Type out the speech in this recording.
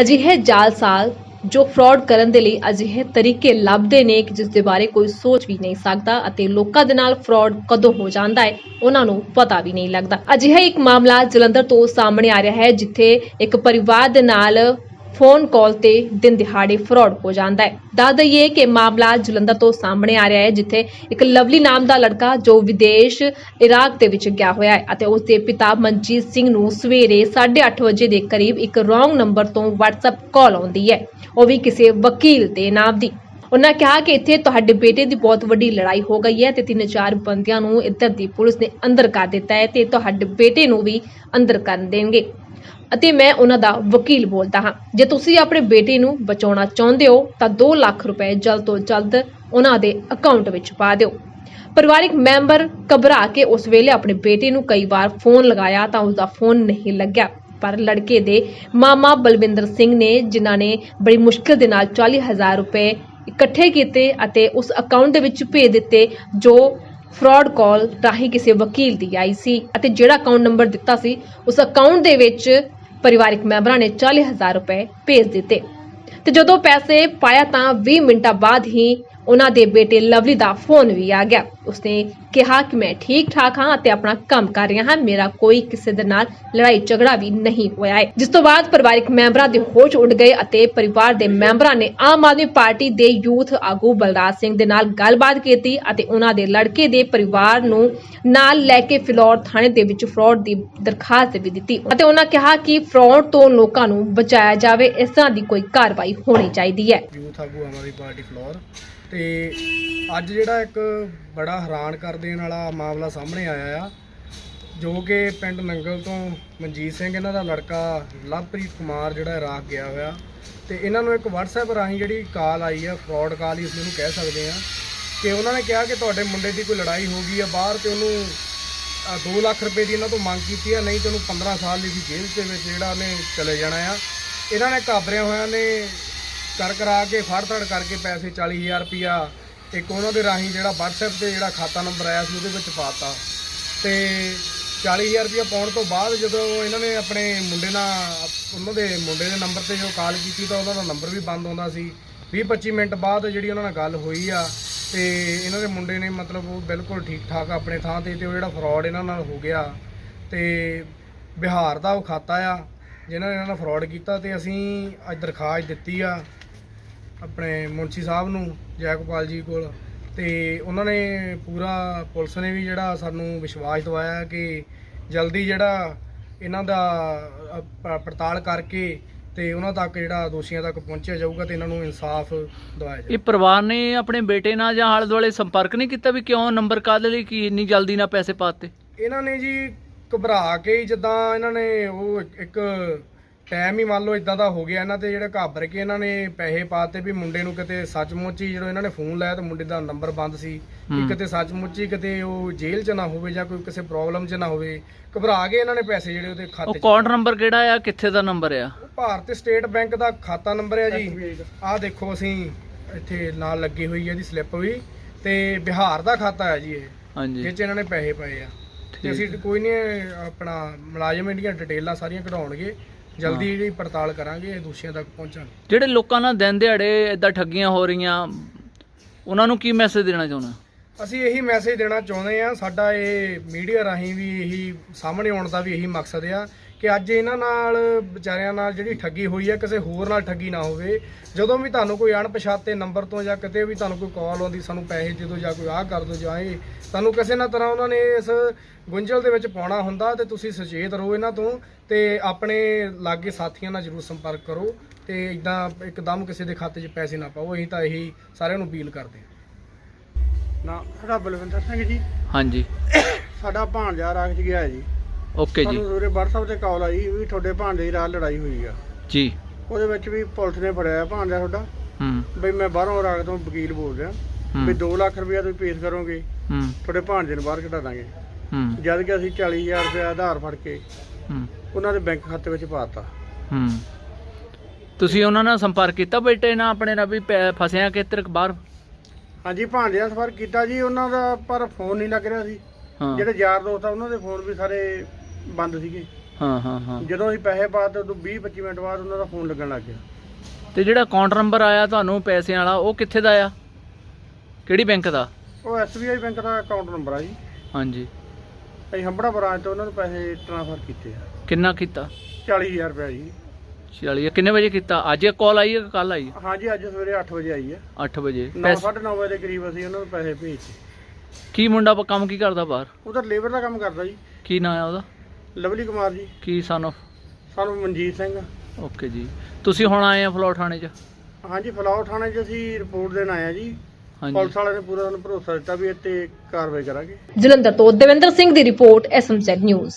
ਅਜਿਹੇ ਜਾਲਸਾਜ਼ ਜੋ ਫਰਾਡ ਕਰਨ ਦੇ ਲਈ ਅਜਿਹੇ ਤਰੀਕੇ ਲੱਭਦੇ ਨੇ ਕਿ ਜਿਸ ਦੇ ਬਾਰੇ ਕੋਈ ਸੋਚ ਵੀ ਨਹੀਂ ਸਕਦਾ ਅਤੇ ਲੋਕਾਂ ਦੇ ਨਾਲ ਫਰਾਡ ਕਦੋਂ ਹੋ ਜਾਂਦਾ ਹੈ, ਉਹਨਾਂ ਨੂੰ ਪਤਾ ਵੀ ਨਹੀਂ ਲੱਗਦਾ। ਅਜਿਹਾ ਇੱਕ ਮਾਮਲਾ ਜਲੰਧਰ ਤੋਂ ਸਾਹਮਣੇ ਆ ਰਿਹਾ ਹੈ, ਜਿੱਥੇ ਇੱਕ ਪਰਿਵਾਰ ਦੇ ਨਾਲ ਫੋਨ ਕਾਲ ਤੇ ਦਿਨ ਦਿਹਾੜੇ ਫਰਾਡ ਹੋ ਜਾਂਦਾ ਹੈ। ਦੱਸ ਦਈਏ ਕਿ ਮਾਮਲਾ ਜਲੰਧਰ ਤੋਂ ਸਾਹਮਣੇ ਆ ਰਿਹਾ ਹੈ, ਜਿੱਥੇ ਇੱਕ ਲਵਲੀ ਨਾਮ ਦਾ ਲੜਕਾ ਜੋ ਵਿਦੇਸ਼ ਇਰਾਕ ਦੇ ਵਿੱਚ ਗਿਆ ਹੋਇਆ ਹੈ ਅਤੇ ਉਸ ਦੇ ਪਿਤਾ ਮਨਜੀਤ ਸਿੰਘ ਨੂੰ ਸਵੇਰੇ 8:30 ਵਜੇ ਦੇ ਕਰੀਬ ਇੱਕ ਰੋਂਗ ਨੰਬਰ ਤੋਂ WhatsApp ਕਾਲ ਆਉਂਦੀ ਹੈ। ਉਹ ਵੀ ਕਿਸੇ ਵਕੀਲ ਦੇ ਨਾਮ ਦੀ। ਉਹਨਾਂ ਕਿਹਾ ਕਿ ਇੱਥੇ ਤੁਹਾਡੇ ਬੇਟੇ ਦੀ ਬਹੁਤ ਵੱਡੀ ਲੜਾਈ ਹੋ ਗਈ ਹੈ ਤੇ ਤਿੰਨ ਚਾਰ ਬੰਦਿਆਂ ਨੂੰ ਇੱਧਰ ਦੀ ਪੁਲਿਸ ਨੇ ਅੰਦਰ ਕਰ ਦਿੱਤਾ ਹੈ ਤੇ ਤੁਹਾਡੇ ਬੇਟੇ ਨੂੰ ਵੀ ਅੰਦਰ ਕਰ ਦੇਣਗੇ। ਅਤੇ ਮੈਂ ਉਹਨਾਂ ਦਾ ਵਕੀਲ ਬੋਲਦਾ ਹਾਂ। ਜੇ ਤੁਸੀਂ ਆਪਣੇ ਬੇਟੇ ਨੂੰ ਬਚਾਉਣਾ ਚਾਹੁੰਦੇ ਹੋ, ਤਾਂ 2 ਲੱਖ ਰੁਪਏ ਜਲਦ ਤੋਂ ਜਲਦ ਉਹਨਾਂ ਦੇ ਅਕਾਊਂਟ ਵਿੱਚ ਪਾ ਦਿਓ। ਪਰਿਵਾਰਿਕ ਮੈਂਬਰ ਘਬਰਾ ਕੇ ਉਸ ਵੇਲੇ ਆਪਣੇ ਬੇਟੇ ਨੂੰ ਕਈ ਵਾਰ ਫੋਨ ਲਗਾਇਆ ਤਾਂ ਉਸ ਦਾ ਫੋਨ ਨਹੀਂ ਲੱਗਿਆ। ਪਰ ਲੜਕੇ ਦੇ ਮਾਮਾ ਬਲਵਿੰਦਰ ਸਿੰਘ ਨੇ, ਜਿਨ੍ਹਾਂ ਨੇ ਬੜੀ ਮੁਸ਼ਕਲ ਦੇ ਨਾਲ 40000 ਰੁਪਏ ਇਕੱਠੇ ਕੀਤੇ ਅਤੇ ਉਸ ਅਕਾਊਂਟ ਦੇ ਵਿੱਚ ਭੇਜ ਦਿੱਤੇ, ਜੋ ਫਰਾਡ ਕਾਲ ਰਾਹੀਂ ਕਿਸੇ ਵਕੀਲ ਦੀ ਆਈ ਸੀ ਅਤੇ ਜਿਹੜਾ ਅਕਾਊਂਟ ਨੰਬਰ ਦਿੱਤਾ ਸੀ, ਉਸ ਅਕਾਊਂਟ ਦੇ ਵਿੱਚ ਪਰਿਵਾਰਿਕ ਮੈਂਬਰਾਂ ਨੇ 40000 ਰੁਪਏ ਭੇਜ ਦਿੱਤੇ। ਤੇ ਜਦੋਂ ਪੈਸੇ ਪਾਇਆ ਤਾਂ 20 ਮਿੰਟਾਂ ਬਾਅਦ ਹੀ ਉਹਨਾਂ ਦੇ ਬੇਟੇ ਲਵਲੀ ਦਾ ਫੋਨ ਵੀ ਆ ਗਿਆ। ਉਸਨੇ ਕਿਹਾ ਕਿ ਮੈਂ ਠੀਕ ਠਾਕ ਹਾਂ ਅਤੇ ਆਪਣਾ ਕੰਮ ਕਰ ਰਿਹਾ ਹਾਂ। ਮੇਰਾ ਕੋਈ ਕਿਸੇ ਦੇ ਨਾਲ ਲੜਾਈ ਝਗੜਾ ਵੀ ਨਹੀਂ ਹੋਇਆ ਹੈ। ਜਿਸ ਤੋਂ ਬਾਅਦ ਪਰਿਵਾਰਕ ਮੈਂਬਰਾਂ ਦੇ ਹੋਸ਼ ਉੱਡ ਗਏ ਅਤੇ ਪਰਿਵਾਰ ਦੇ ਮੈਂਬਰਾਂ ਨੇ ਆਮ ਆਦਮੀ ਪਾਰਟੀ ਦੇ ਯੂਥ ਆਗੂ ਬਲਰਾਜ ਸਿੰਘ ਦੇ ਨਾਲ ਗੱਲਬਾਤ ਕੀਤੀ ਅਤੇ ਉਹਨਾਂ ਦੇ ਲੜਕੇ ਦੇ ਪਰਿਵਾਰ ਨੂੰ ਨਾਲ ਲੈ ਕੇ ਫਿਲੌਰ ਥਾਣੇ ਦੇ ਵਿੱਚ ਫਰਾਡ ਦੀ ਦਰਖਾਸਤ ਵੀ ਦਿੱਤੀ ਅਤੇ ਉਹਨਾਂ ਕਿਹਾ ਕਿ ਫਰਾਡ ਤੋਂ ਲੋਕਾਂ ਨੂੰ ਬਚਾਇਆ ਜਾਵੇ। ਇਸ ਤਰ੍ਹਾਂ ਦੀ ਕੋਈ ਕਾਰਵਾਈ ਹੋਣੀ ਚਾਹੀਦੀ ਹੈ। ਯੂਥ ਆਗੂ ਆਮ ਆਦਮੀ ਪਾਰਟੀ ਫਲੋਰ। ਤੇ ਅੱਜ ਜਿਹੜਾ ਇੱਕ ਬੜਾ ਹੈਰਾਨ ਕਰ ਦੇਣ ਵਾਲਾ ਮਾਮਲਾ ਸਾਹਮਣੇ ਆਇਆ ਆ, ਜੋ ਕਿ ਪਿੰਡ ਨੰਗਲ ਤੋਂ ਮਨਜੀਤ ਸਿੰਘ ਇਹਨਾਂ ਦਾ ਲੜਕਾ ਲਵਪ੍ਰੀਤ ਕੁਮਾਰ ਜਿਹੜਾ ਇਰਾਕ ਗਿਆ ਹੋਇਆ। ਤੇ ਇਹਨਾਂ ਨੂੰ ਇੱਕ WhatsApp ਰਾਹੀਂ ਜਿਹੜੀ ਕਾਲ ਆਈ ਆ ਫਰਾਡ ਕਾਲ ਹੀ ਇਸ ਨੂੰ ਕਹਿ ਸਕਦੇ ਆ ਕਿ ਉਹਨਾਂ ਨੇ ਕਿਹਾ ਕਿ ਤੁਹਾਡੇ ਮੁੰਡੇ ਦੀ ਕੋਈ ਲੜਾਈ ਹੋ ਗਈ ਆ ਬਾਹਰ ਤੇ ਉਹਨੂੰ 2 ਲੱਖ ਰੁਪਏ ਦੀ ਇਹਨਾਂ ਤੋਂ ਮੰਗ ਕੀਤੀ ਆ, ਨਹੀਂ ਤੇ ਉਹਨੂੰ 15 ਸਾਲ ਦੀ ਜੇਲ੍ਹ ਦੇ ਵਿੱਚ ਜਿਹੜਾ ਉਹਨੇ ਚਲੇ ਜਾਣਾ ਆ। ਇਹਨਾਂ ਨੇ ਘਾਬਰਿਆ ਹੋਇਆ ਨੇ ਕਰ ਕਰਾ ਕੇ ਫੜ ਤੜ ਕਰਕੇ ਪੈਸੇ 40000 ਰੁਪਿਆ ਇੱਕ ਉਹਨਾਂ ਦੇ ਰਾਹੀਂ ਜਿਹੜਾ WhatsApp ਤੇ ਜਿਹੜਾ ਖਾਤਾ ਨੰਬਰ ਆਇਆ ਸੀ ਉਹਦੇ ਵਿੱਚ ਪਾਤਾ। ਤੇ 40000 ਰੁਪਿਆ ਪਾਉਣ ਤੋਂ ਬਾਅਦ ਜਦੋਂ ਇਹਨਾਂ ਨੇ ਆਪਣੇ ਮੁੰਡੇ ਨਾਲ, ਉਹਨਾਂ ਦੇ ਮੁੰਡੇ ਦੇ ਨੰਬਰ ਤੇ ਜੋ ਕਾਲ ਕੀਤੀ ਤਾਂ ਉਹਨਾਂ ਦਾ ਨੰਬਰ ਵੀ ਬੰਦ ਆਉਂਦਾ ਸੀ। 20-25 ਮਿੰਟ ਬਾਅਦ ਜਿਹੜੀ ਉਹਨਾਂ ਨਾਲ ਗੱਲ ਹੋਈ ਆ ਤੇ ਇਹਨਾਂ ਦੇ ਮੁੰਡੇ ਨੇ ਮਤਲਬ ਉਹ ਬਿਲਕੁਲ ਠੀਕ ਠਾਕ ਆਪਣੇ ਥਾਂ ਤੇ ਤੇ ਉਹ ਜਿਹੜਾ ਫਰਾਡ ਇਹਨਾਂ ਨਾਲ ਹੋ ਗਿਆ ਤੇ ਬਿਹਾਰ ਦਾ ਉਹ ਖਾਤਾ ਆ ਜਿਨ੍ਹਾਂ ਨੇ ਇਹਨਾਂ ਨਾਲ ਫਰਾਡ ਕੀਤਾ ਤੇ ਅਸੀਂ ਅੱਜ ਦਰਖਾਸਤ ਦਿੱਤੀ ਆ ਆਪਣੇ ਮੁੰਸ਼ੀ ਸਾਹਿਬ ਨੂੰ ਜੈਗੋਪਾਲ ਜੀ ਕੋਲ। ਤੇ ਉਹਨਾਂ ਨੇ ਪੂਰਾ ਪੁਲਿਸ ਨੇ ਵੀ ਜਿਹੜਾ ਸਾਨੂੰ ਵਿਸ਼ਵਾਸ ਦਿਵਾਇਆ ਕਿ ਜਲਦੀ ਜਿਹੜਾ ਇਹਨਾਂ ਦਾ ਪੜਤਾਲ ਕਰਕੇ ਤੇ ਉਹਨਾਂ ਤੱਕ ਜਿਹੜਾ ਦੋਸ਼ੀਆਂ ਤੱਕ ਪਹੁੰਚਿਆ ਜਾਊਗਾ ਤੇ ਇਹਨਾਂ ਨੂੰ ਇਨਸਾਫ ਦਿਵਾਇਆ ਜਾਊਗਾ ਇਹ ਪਰਿਵਾਰ ਨੇ ਆਪਣੇ ਬੇਟੇ ਨਾਲ ਜਾਂ ਆਲੇ ਦੁਆਲੇ ਸੰਪਰਕ ਨਹੀਂ ਕੀਤਾ ਵੀ ਕਿਉਂ ਨੰਬਰ ਕਾਹਦੇ ਲਈ ਕੀ ਇੰਨੀ ਜਲਦੀ ਨਾਲ ਪੈਸੇ ਪਾਤੇ? ਇਹਨਾਂ ਨੇ ਜੀ ਘਬਰਾ ਕੇ ਜਿੱਦਾਂ ਇਹਨਾਂ ਨੇ ਉਹ ਇੱਕ ਟਾਈਮ ਹੀ ਮੰਨ ਲਓ ਇਦਾਂ ਦਾ ਹੋ ਗਿਆ ਇਹਨਾਂ ਤੇ ਜਿਹੜਾ ਘਾਬਰ ਕੇ ਇਹਨਾਂ ਨੇ ਪੈਸੇ ਪਾਤੇ ਵੀ ਮੁੰਡੇ ਨੂੰ ਕਿਤੇ ਸੱਚਮੁੱਚ ਹੀ ਜਦੋਂ ਇਹਨਾਂ ਨੇ ਫੋਨ ਲਾਇਆ ਤਾਂ ਮੁੰਡੇ ਦਾ ਨੰਬਰ ਬੰਦ ਸੀ। ਕਿ। ਕਿਤੇ ਸੱਚਮੁੱਚ ਹੀ ਕਿਤੇ ਉਹ ਜੇਲ੍ਹ 'ਚ ਨਾ ਹੋਵੇ ਜਾਂ ਕੋਈ ਕਿਸੇ ਪ੍ਰੋਬਲਮ 'ਚ ਨਾ ਹੋਵੇ ਘਬਰਾ ਕੇ ਇਹਨਾਂ ਨੇ ਪੈਸੇ ਜਿਹੜੇ ਉਹਦੇ ਉਹ ਖਾਤੇ 'ਚ ਅਕਾਊਂਟ ਨੰਬਰ ਕਿਹੜਾ ਆ ਕਿੱਥੇ ਦਾ ਨੰਬਰ ਆ? ਉਹ ਭਾਰਤੀ ਸਟੇਟ ਬੈਂਕ ਦਾ ਖਾਤਾ ਨੰਬਰ ਹੈ ਜੀ। ਆਹ ਦੇਖੋ ਅਸੀਂ ਇੱਥੇ ਨਾਲ ਲੱਗੀ ਹੋਈ ਹੈ ਇਹਦੀ ਸਲਿੱਪ ਵੀ ਤੇ ਬਿਹਾਰ ਦਾ ਖਾਤਾ ਹੈ ਜੀ ਇਹ ਹਾਂਜੀ। ਜਿਹ 'ਚ ਇਹਨਾਂ ਨੇ ਪੈਸੇ ਪਏ ਆ। ਤੇ ਠੀਕ ਅਸੀਂ ਕੋਈ ਨਹੀਂ ਆਪਣਾ ਮੁਲਾਜ਼ਮ ਇਹਦੀਆਂ ਡਿਟੇਲਾਂ ਸਾਰੀਆਂ ਕਢਾਉਣਗੇ। ਜਲਦੀ ਜਿਹੜੀ ਪੜਤਾਲ ਕਰਾਂਗੇ ਇਹ ਦੋਸ਼ੀਆਂ ਤੱਕ ਪਹੁੰਚਾਂਗੇ। ਜਿਹੜੇ ਲੋਕਾਂ ਨਾਲ ਦਿਨ ਦਿਹਾੜੇ ਇਦਾਂ ਠੱਗੀਆਂ ਹੋ ਰਹੀਆਂ ਉਹਨਾਂ ਨੂੰ ਕੀ ਮੈਸੇਜ ਦੇਣਾ ਚਾਹੁੰਦਾ ਅਸੀਂ ਇਹੀ ਮੈਸੇਜ ਦੇਣਾ ਚਾਹੁੰਦੇ ਆ ਸਾਡਾ ਇਹ ਮੀਡੀਆ ਰਾਹੀਂ ਵੀ ਇਹੀ ਸਾਹਮਣੇ ਆਉਣ ਦਾ ਵੀ ਇਹੀ ਮਕਸਦ ਆ। ਕਿ ਅੱਜ ਇਹਨਾਂ ਨਾਲ ਵਿਚਾਰਿਆਂ ਨਾਲ ਜਿਹੜੀ ਠੱਗੀ ਹੋਈ ਹੈ ਕਿਸੇ ਹੋਰ ਨਾਲ ਠੱਗੀ ਨਾ ਹੋਵੇ। ਜਦੋਂ ਵੀ ਤੁਹਾਨੂੰ ਕੋਈ ਅਣਪਛਾਤੇ ਨੰਬਰ ਤੋਂ ਜਾਂ ਕਿਤੇ ਵੀ ਤੁਹਾਨੂੰ ਕੋਈ ਕਾਲ ਆਉਂਦੀ ਸਾਨੂੰ ਪੈਸੇ ਦੇ ਦਿਓ ਜਾਂ ਕੋਈ ਆਹ ਕਰ ਦਿਓ ਜਾਂ ਇਹ ਤੁਹਾਨੂੰ ਕਿਸੇ ਨਾ ਤਰ੍ਹਾਂ ਉਹਨਾਂ ਨੇ ਇਸ ਗੁੰਝਲ ਦੇ ਵਿੱਚ ਪਾਉਣਾ ਹੁੰਦਾ ਤੇ ਤੁਸੀਂ ਸੁਚੇਤ ਰਹੋ ਇਹਨਾਂ ਤੋਂ ਤੇ ਆਪਣੇ ਲਾਗੇ ਸਾਥੀਆਂ ਨਾਲ ਜਰੂਰ ਸੰਪਰਕ ਕਰੋ ਤੇ ਇਦਾਂ ਇੱਕਦਮ ਕਿਸੇ ਦੇ ਖਾਤੇ 'ਚ ਪੈਸੇ ਨਾ ਪਾਓ। ਅਸੀਂ ਤਾਂ ਇਹੀ ਸਾਰਿਆਂ ਨੂੰ ਅਪੀਲ ਕਰਦੇ ਹਾਂ। ਨਾ ਸਾਡਾ ਬਲਵਿੰਦਰ ਸਿੰਘ ਜੀ। ਹਾਂਜੀ। ਸਾਡਾ ਭਾਣਜਾ ਰਾਖ ਚ ਗਿਆ ਜੀ। ਓਕੇ ਜੀ। ਸਾਨੂੰ ਸਵੇਰੇ WhatsApp ਤੇ ਕਾਲ ਆਈ ਵੀ ਤੁਹਾਡੇ ਭਾਣਜੇ ਦੀ ਰਾਤ ਲੜਾਈ ਹੋਈ ਆ। ਜੀ। ਉਹਦੇ ਵਿੱਚ ਵੀ ਪੁਲਿਸ ਨੇ ਫੜਿਆ ਭਾਣਜਾ ਤੁਹਾਡਾ। ਹੂੰ। ਬਈ ਮੈਂ ਬਾਹਰੋਂ ਰਾਖ ਤੋਂ ਵਕੀਲ ਬੋਲ ਰਿਹਾ। ਵੀ ਹੂੰ 2 ਲੱਖ ਰੁਪਇਆ ਤੁਸੀਂ ਪੇਸ਼ ਕਰੋਗੇ। ਹੂੰ। ਤੁਹਾਡੇ ਭਾਣਜੇ ਨੂੰ ਬਾਹਰ ਕਢਾ ਦਾਂਗੇ। ਹੂੰ। ਜਦ ਕਿ ਅਸੀਂ 40000 ਰੁਪਇਆ ਆਧਾਰ ਫੜ ਕੇ ਹੂੰ। ਉਹਨਾਂ ਦੇ ਬੈਂਕ ਖਾਤੇ ਵਿੱਚ ਪਾਤਾ ਹੂੰ। ਤੁਸੀਂ ਉਹਨਾਂ ਨਾਲ ਸੰਪਰਕ ਕੀਤਾ ਬੇਟੇ ਨਾਲ ਆਪਣੇ ਨਾਲ ਵੀ ਪੈ- ਫਸਿਆ ਕਿੱਧਰ ਬਾਹਰ? ਹਾਂਜੀ ਭਾਣਜੇ ਨਾਲ ਸੰਪਰਕ ਕੀਤਾ ਜੀ। ਉਹਨਾਂ ਦਾ ਪਰ ਫੋਨ ਨਹੀਂ ਲੱਗ ਰਿਹਾ ਸੀ। ਹਾਂ। ਜਿਹੜੇ ਯਾਰ ਦੋਸਤ ਆ ਉਹਨਾਂ ਦੇ ਫੋਨ ਵੀ ਸਾਰੇ ਬੰਦ ਸੀਗੇ। ਹਾਂ ਹਾਂ ਹਾਂ। ਜਦੋਂ ਅਸੀਂ ਪੈਸੇ ਪਾਤੇ ਉਦੋਂ 20 25 ਮਿੰਟ ਬਾਅਦ ਉਹਨਾਂ ਦਾ ਫੋਨ ਲੱਗਣ ਲੱਗ ਗਿਆ। ਤੇ ਜਿਹੜਾ ਅਕਾਊਂਟ ਨੰਬਰ ਆਇਆ ਤੁਹਾਨੂੰ ਪੈਸਿਆਂ ਵਾਲਾ ਉਹ ਕਿੱਥੇ ਦਾ ਆ? ਕਿਹੜੀ ਬੈਂਕ ਦਾ? ਉਹ SBI ਬੈਂਕ ਦਾ ਅਕਾਊਂਟ ਨੰਬਰ ਆ ਜੀ। ਹਾਂਜੀ। ਅਸੀਂ ਹੰਬੜਾ ਬ੍ਰਾਂਚ ਤੋਂ ਉਹਨਾਂ ਨੂੰ ਪੈਸੇ ਟ੍ਰਾਂਸਫਰ ਕੀਤੇ ਆ। ਕਿੰਨਾ ਕੀਤਾ? 40000 ਰੁਪਏ ਜੀ। 40 ਕਿੰਨੇ ਵਜੇ ਕੀਤਾ? ਅੱਜ ਕਾਲ ਆਈ ਹੈ ਕੱਲ ਆਈ? ਹਾਂਜੀ ਅੱਜ ਸਵੇਰੇ 8 ਵਜੇ ਆਈ ਹੈ। 8 ਵਜੇ। 9:30 ਵਜੇ ਦੇ ਕਰੀਬ ਅਸੀਂ ਉਹਨਾਂ ਨੂੰ ਪੈਸੇ ਭੇਜੇ ਕੀ ਮੁੰਡਾ ਕੰਮ ਕੀ ਕਰਦਾ ਬਾਹਰ? ਉਹ ਤਾਂ ਲੇਬਰ ਦਾ ਕੰਮ ਕਰਦਾ ਜੀ। ਕੀ ਨਾਂ ਆ ਉਹਦਾ? ਲਵਲੀ ਕੁਮਾਰ ਜੀ। ਕੀ ਸਾਨੂੰ ਸਾਨੂੰ ਮਨਜੀਤ ਸਿੰਘ। ਓਕੇ ਜੀ। ਤੁਸੀਂ ਹੁਣ ਆਏ ਆ ਫਲੋਰ ਥਾਣੇ 'ਚ? ਹਾਂਜੀ ਫਲਾਓ ਥਾਣੇ 'ਚ ਅਸੀਂ ਰਿਪੋਰਟ ਦੇਣ ਆਏ ਆ ਜੀ। ਹਾਂਜੀ। ਪੁਲਿਸ ਵਾਲਿਆਂ ਨੇ ਪੂਰਾ ਸਾਨੂੰ ਭਰੋਸਾ ਦਿੱਤਾ ਵੀ ਇੱਥੇ ਕਾਰਵਾਈ ਕਰਾਂਗੇ। ਜਲੰਧਰ ਤੋਂ ਦੇਵਿੰਦਰ ਸਿੰਘ ਦੀ ਰਿਪੋਰਟ ਐਸਐਮਜ਼ੈਡ ਨਿਊਜ਼